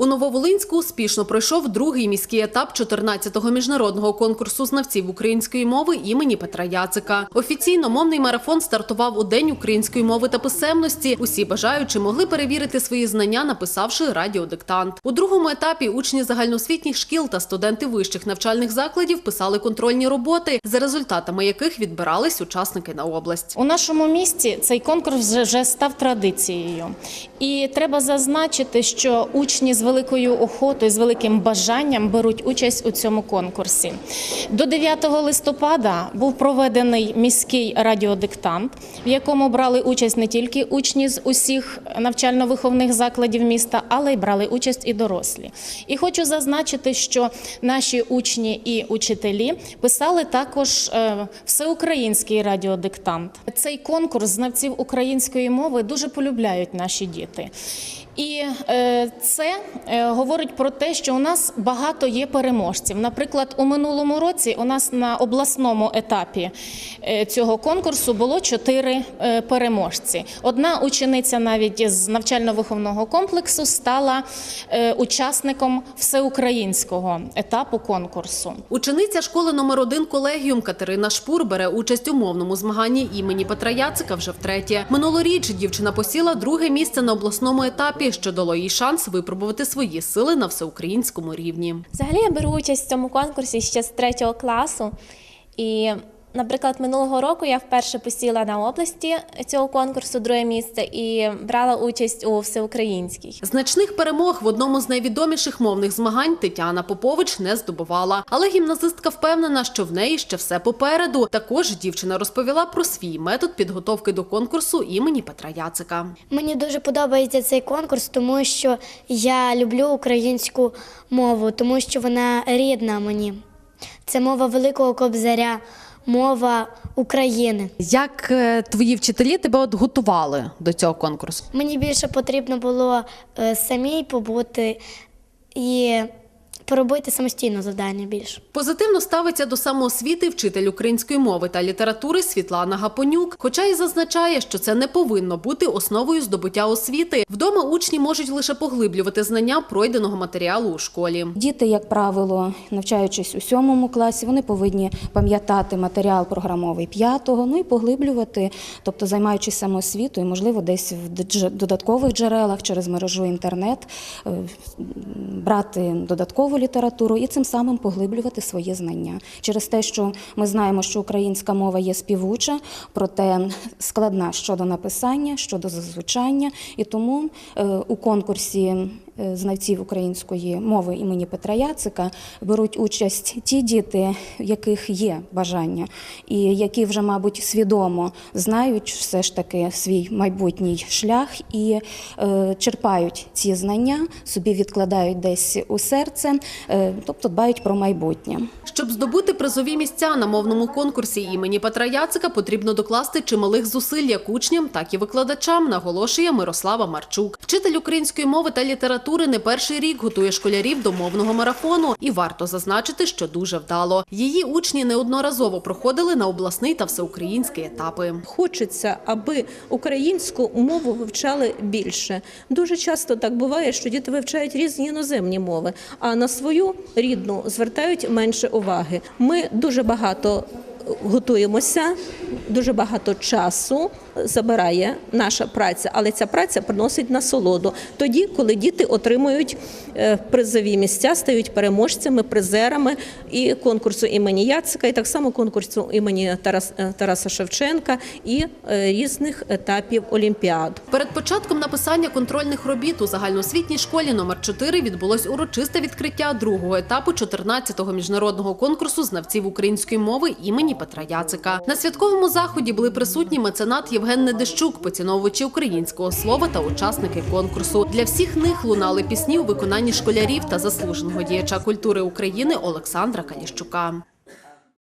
У Нововолинську успішно пройшов другий міський етап 14-го міжнародного конкурсу знавців української мови імені Петра Яцика. Офіційно мовний марафон стартував у День української мови та писемності. Усі бажаючі могли перевірити свої знання, написавши радіодиктант. У другому етапі учні загальноосвітніх шкіл та студенти вищих навчальних закладів писали контрольні роботи, за результатами яких відбирались учасники на область. У нашому місті цей конкурс вже, став традицією. І треба зазначити, що учні з великою охотою, з великим бажанням беруть участь у цьому конкурсі. До 9 листопада був проведений міський радіодиктант, в якому брали участь не тільки учні з усіх навчально-виховних закладів міста, але й брали участь і дорослі. І хочу зазначити, що наші учні і учителі писали також е, всеукраїнський радіодиктант. Цей конкурс знавців української мови дуже полюбляють наші діти. І е, це е, говорить про те, що у нас багато є переможців. Наприклад, у минулому році у нас на обласному етапі е, цього конкурсу було чотири переможці. Одна учениця навіть з навчально-виховного комплексу стала учасником всеукраїнського етапу конкурсу. Учениця школи номер 1 колегіум Катерина Шпур бере участь у мовному змаганні імені Петра Яцика вже втретє. Минулоріч дівчина посіла друге місце на обласному етапі, що дало їй шанс випробувати свої сили на всеукраїнському рівні. Взагалі я беру участь в цьому конкурсі ще з третього класу. І, наприклад, минулого року я вперше посіла на області цього конкурсу друге місце і брала участь у всеукраїнській. Значних перемог в одному з найвідоміших мовних змагань Тетяна Попович не здобувала. Але гімназистка впевнена, що в неї ще все попереду. Також дівчина розповіла про свій метод підготовки до конкурсу імені Петра Яцика. Мені дуже подобається цей конкурс, тому що я люблю українську мову, тому що вона рідна мені. Це мова Великого Кобзаря, мова України. Як е, твої вчителі тебе от готували до цього конкурсу? Мені більше потрібно було е, самій побути і поробити самостійно завдання більше. Позитивно ставиться до самоосвіти вчитель української мови та літератури Світлана Гапонюк, хоча й зазначає, що це не повинно бути основою здобуття освіти. Вдома учні можуть лише поглиблювати знання пройденого матеріалу у школі. Діти, як правило, навчаючись у сьомому класі, вони повинні пам'ятати матеріал програмовий п'ятого, ну і поглиблювати, тобто займаючись самоосвітою, можливо, десь в додаткових джерелах через мережу інтернет, е, брати додаткову літературу і цим самим поглиблювати свої знання. Через те, що ми знаємо, що українська мова є співуча, проте складна щодо написання, щодо зазвучання, і тому е, у конкурсі знавців української мови імені Петра Яцика беруть участь ті діти, в яких є бажання, і які вже, мабуть, свідомо знають все ж таки свій майбутній шлях і е, черпають ці знання, собі відкладають десь у серце, е, тобто дбають про майбутнє. Щоб здобути призові місця на мовному конкурсі імені Петра Яцика, потрібно докласти чималих зусиль як учням, так і викладачам, наголошує Мирослава Марчук. Вчитель української мови та літератури не перший рік готує школярів до мовного марафону, і варто зазначити, що дуже вдало. Її учні неодноразово проходили на обласний та всеукраїнський етапи. Хочеться, аби українську мову вивчали більше. Дуже часто так буває, що діти вивчають різні іноземні мови, а на свою рідну звертають менше уваги. Ми дуже багато готуємося, дуже багато часу забирає наша праця, але ця праця приносить насолоду тоді, коли діти отримують е, призові місця, стають переможцями, призерами і конкурсу імені Яцика, і так само конкурсу імені е, Тараса Шевченка і е, різних етапів олімпіад. Перед початком написання контрольних робіт у загальноосвітній школі номер 4 відбулось урочисте відкриття другого етапу 14-го міжнародного конкурсу знавців української мови імені Петра Яцика. На святковому заході були присутні меценат Євген Недещук, поціновувачі українського слова та учасники конкурсу. Для всіх них лунали пісні у виконанні школярів та заслуженого діяча культури України Олександра Каліщука.